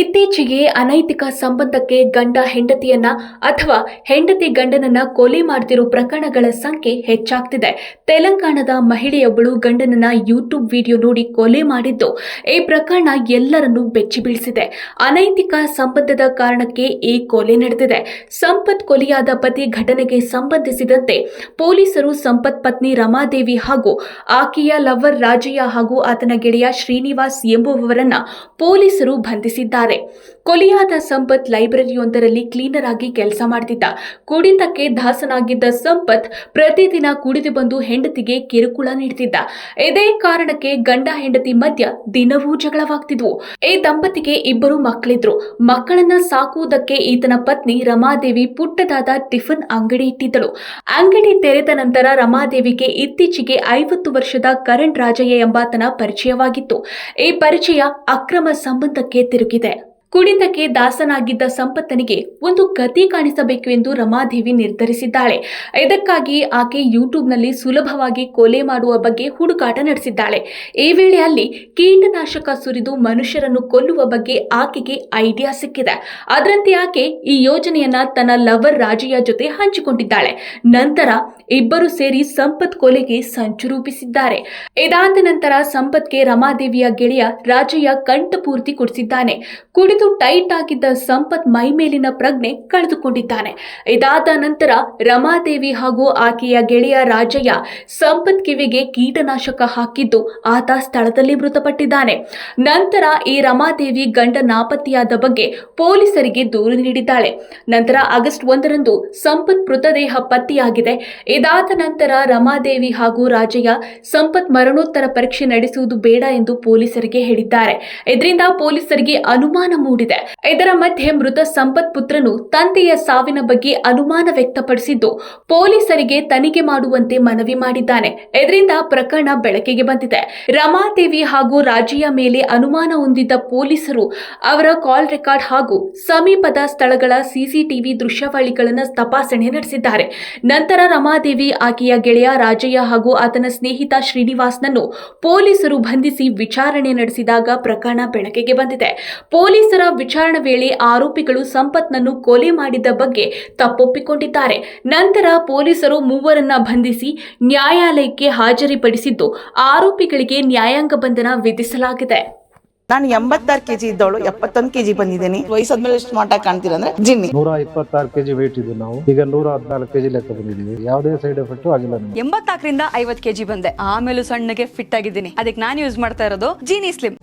ಇತ್ತೀಚೆಗೆ ಅನೈತಿಕ ಸಂಬಂಧಕ್ಕೆ ಗಂಡ ಹೆಂಡತಿಯನ್ನ ಅಥವಾ ಹೆಂಡತಿ ಗಂಡನನ್ನ ಕೊಲೆ ಮಾಡ್ತಿರೋ ಪ್ರಕರಣಗಳ ಸಂಖ್ಯೆ ಹೆಚ್ಚಾಗ್ತಿದೆ. ತೆಲಂಗಾಣದ ಮಹಿಳೆಯೊಬ್ಬಳು ಗಂಡನನ್ನ ಯೂಟ್ಯೂಬ್ ವಿಡಿಯೋ ನೋಡಿ ಕೊಲೆ ಮಾಡಿದ್ದು, ಈ ಪ್ರಕರಣ ಎಲ್ಲರನ್ನೂ ಬೆಚ್ಚಿ ಬೀಳಿಸಿದೆ ಅನೈತಿಕ ಸಂಬಂಧದ ಕಾರಣಕ್ಕೆ ಈ ಕೊಲೆ ನಡೆದಿದೆ. ಸಂಪತ್ ಕೊಲೆಯಾದ ಪತಿ ಘಟನೆಗೆ ಸಂಬಂಧಿಸಿದಂತೆ ಪೊಲೀಸರು ಸಂಪತ್ ಪತ್ನಿ ರಮಾದೇವಿ ಹಾಗೂ ಆಕೆಯ ಲವರ್ ರಾಜಯ್ಯ ಹಾಗೂ ಆತನ ಗೆಳೆಯ ಶ್ರೀನಿವಾಸ್ ಎಂಬುವವರನ್ನ ಪೊಲೀಸರು ಬಂಧಿಸಿದ್ದಾರೆ. આધારે ಕೊಲೆಯಾದ ಸಂಪತ್ ಲೈಬ್ರರಿಯೊಂದರಲ್ಲಿ ಕ್ಲೀನರ್ ಆಗಿ ಕೆಲಸ ಮಾಡ್ತಿದ್ದ. ಕುಡಿತಕ್ಕೆ ದಾಸನಾಗಿದ್ದ ಸಂಪತ್ ಪ್ರತಿದಿನ ಕುಡಿದು ಬಂದು ಹೆಂಡತಿಗೆ ಕಿರುಕುಳ ನೀಡ್ತಿದ್ದ. ಇದೇ ಕಾರಣಕ್ಕೆ ಗಂಡ ಹೆಂಡತಿ ಮಧ್ಯ ದಿನವೂ ಜಗಳವಾಗ್ತಿದ್ವು. ಈ ದಂಪತಿಗೆ ಇಬ್ಬರು ಮಕ್ಕಳಿದ್ರು. ಮಕ್ಕಳನ್ನ ಸಾಕುವುದಕ್ಕೆ ಈತನ ಪತ್ನಿ ರಮಾದೇವಿ ಪುಟ್ಟದಾದ ಟಿಫನ್ ಅಂಗಡಿ ಇಟ್ಟಿದ್ದಳು. ಅಂಗಡಿ ತೆರೆದ ನಂತರ ರಮಾದೇವಿಗೆ ಇತ್ತೀಚೆಗೆ ಐವತ್ತು ವರ್ಷದ ಕರಣ್ ರಾಜಯ್ಯ ಎಂಬಾತನ ಪರಿಚಯವಾಗಿತ್ತು. ಈ ಪರಿಚಯ ಅಕ್ರಮ ಸಂಬಂಧಕ್ಕೆ ತಿರುಗಿದೆ. ಕುಡಿತಕ್ಕೆ ದಾಸನಾಗಿದ್ದ ಸಂಪತ್ತನಿಗೆ ಒಂದು ಗತಿ ಕಾಣಿಸಬೇಕು ಎಂದು ರಮಾದೇವಿ ನಿರ್ಧರಿಸಿದ್ದಾಳೆ. ಇದಕ್ಕಾಗಿ ಆಕೆ ಯೂಟ್ಯೂಬ್ನಲ್ಲಿ ಸುಲಭವಾಗಿ ಕೊಲೆ ಮಾಡುವ ಬಗ್ಗೆ ಹುಡುಕಾಟ ನಡೆಸಿದ್ದಾಳೆ. ಈ ವೇಳೆ ಅಲ್ಲಿ ಕೀಟನಾಶಕ ಸುರಿದು ಮನುಷ್ಯರನ್ನು ಕೊಲ್ಲುವ ಬಗ್ಗೆ ಆಕೆಗೆ ಐಡಿಯಾ ಸಿಕ್ಕಿದೆ. ಅದರಂತೆ ಆಕೆ ಈ ಯೋಜನೆಯನ್ನ ತನ್ನ ಲವರ್ ರಾಜಿಯ ಜೊತೆ ಹಂಚಿಕೊಂಡಿದ್ದಾಳೆ. ನಂತರ ಇಬ್ಬರು ಸೇರಿ ಸಂಪತ್ ಕೊಲೆಗೆ ಸಂಚು ರೂಪಿಸಿದ್ದಾರೆ. ಇದಾದ ನಂತರ ಸಂಪತ್ಗೆ ರಮಾದೇವಿಯ ಗೆಳೆಯ ರಾಜಯ್ಯ ಕಂಠಪೂರ್ತಿ ಕೊಡಿಸಿದ್ದಾನೆ. ಕುಡಿದು ಟೈಟ್ ಆಗಿದ್ದ ಸಂಪತ್ ಮೈ ಮೇಲಿನ ಪ್ರಜ್ಞೆ ಕಳೆದುಕೊಂಡಿದ್ದಾನೆ. ಇದಾದ ನಂತರ ರಮಾದೇವಿ ಹಾಗೂ ಆಕೆಯ ಗೆಳೆಯ ರಾಜಯ್ಯ ಸಂಪತ್ ಕಿವಿಗೆ ಕೀಟನಾಶಕ ಹಾಕಿದ್ದು ಆತ ಸ್ಥಳದಲ್ಲಿ ಮೃತಪಟ್ಟಿದ್ದಾನೆ. ನಂತರ ಈ ರಮಾದೇವಿ ಗಂಡ ನಾಪತ್ತೆಯಾದ ಬಗ್ಗೆ ಪೊಲೀಸರಿಗೆ ದೂರು ನೀಡಿದ್ದಾಳೆ. ನಂತರ ಆಗಸ್ಟ್ ಒಂದರಂದು ಸಂಪತ್ ಮೃತದೇಹ ಪತ್ತೆಯಾಗಿದೆ. ಇದಾದ ನಂತರ ರಮಾದೇವಿ ಹಾಗೂ ರಾಜಯ್ಯ ಸಂಪತ್ ಮರಣೋತ್ತರ ಪರೀಕ್ಷೆ ನಡೆಸುವುದು ಬೇಡ ಎಂದು ಪೊಲೀಸರಿಗೆ ಹೇಳಿದ್ದಾರೆ. ಇದರಿಂದ ಪೊಲೀಸರಿಗೆ ಅನುಮಾನ ಮೂಡಿದೆ. ಇದರ ಮಧ್ಯೆ ಮೃತ ಸಂಪತ್ ಪುತ್ರನು ತಂದೆಯ ಸಾವಿನ ಬಗ್ಗೆ ಅನುಮಾನ ವ್ಯಕ್ತಪಡಿಸಿದ್ದು, ಪೊಲೀಸರಿಗೆ ತನಿಖೆ ಮಾಡುವಂತೆ ಮನವಿ ಮಾಡಿದ್ದಾನೆ. ಇದರಿಂದ ಪ್ರಕರಣ ಬೆಳಕಿಗೆ ಬಂದಿದೆ. ರಮಾದೇವಿ ಹಾಗೂ ರಾಜಿಯ ಮೇಲೆ ಅನುಮಾನ ಹೊಂದಿದ್ದ ಪೊಲೀಸರು ಅವರ ಕಾಲ್ ರೆಕಾರ್ಡ್ ಹಾಗೂ ಸಮೀಪದ ಸ್ಥಳಗಳ ಸಿಸಿಟಿವಿ ದೃಶ್ಯಾವಳಿಗಳನ್ನು ತಪಾಸಣೆ ನಡೆಸಿದ್ದಾರೆ. ನಂತರ ರಮಾದೇವಿ, ಆಕೆಯ ಗೆಳೆಯ ರಾಜಯ್ಯ ಹಾಗೂ ಆತನ ಸ್ನೇಹಿತ ಶ್ರೀನಿವಾಸ್ನನ್ನು ಪೊಲೀಸರು ಬಂಧಿಸಿ ವಿಚಾರಣೆ ನಡೆಸಿದಾಗ ಪ್ರಕರಣ ಬೆಳಕಿಗೆ ಬಂದಿದೆ. ಪೊಲೀಸರ ವಿಚಾರಣೆ ವೇಳೆ ಆರೋಪಿಗಳು ಸಂಪತ್ನನ್ನು ಕೊಲೆ ಮಾಡಿದ ಬಗ್ಗೆ ತಪ್ಪೊಪ್ಪಿಕೊಂಡಿದ್ದಾರೆ. ನಂತರ ಪೊಲೀಸರು ಮೂವರನ್ನ ಬಂಧಿಸಿ ನ್ಯಾಯಾಲಯಕ್ಕೆ ಹಾಜರಿಪಡಿಸಿದ್ದು ಆರೋಪಿಗಳಿಗೆ ನ್ಯಾಯಾಂಗ ಬಂಧನ ವಿಧಿಸಲಾಗಿದೆ. ನಾನು ಎಂಬತ್ತಾರು ಕೆಜಿ ಇದ್ದವಳು ಎಪ್ಪತ್ತೊಂದು ಕೆಜಿ ಬಂದಿದ್ದೀನಿ. ವಯಸ್ಸಾದ್ಮೇಲೆ ಸ್ಮಾರ್ಟ್ ಆಗಿ ಕಾಣ್ತೀರ ಅಂದ್ರೆ ಜಿನ್ನಿ. ನೂರ ಇಪ್ಪತ್ತಾರು ಕೆಜಿ ವೇಟ್ ಇದ್ದು ನಾವು. ಈಗ ನೂರ ಹದಿನಾಲ್ಕು ಕೆಜಿ ಲೆಕ್ಕ ಬಂದಿದ್ದೀವಿ. ಯಾವುದೇ ಸೈಡ್ ಎಫೆಕ್ಟ್ ಆಗಿಲ್ಲ ಎಂಬತ್ನಾಲ್ಕರಿಂದ ಐವತ್ ಕೆಜಿ ಬಂದೆ. ಆಮೇಲೆ ಸಣ್ಣಗೆ ಫಿಟ್ ಆಗಿದ್ದೀನಿ. ಅದಕ್ಕೆ ನಾನು ಯೂಸ್ ಮಾಡ್ತಾ ಇರೋದು ಜೀನಿ ಸ್ಲಿಮ್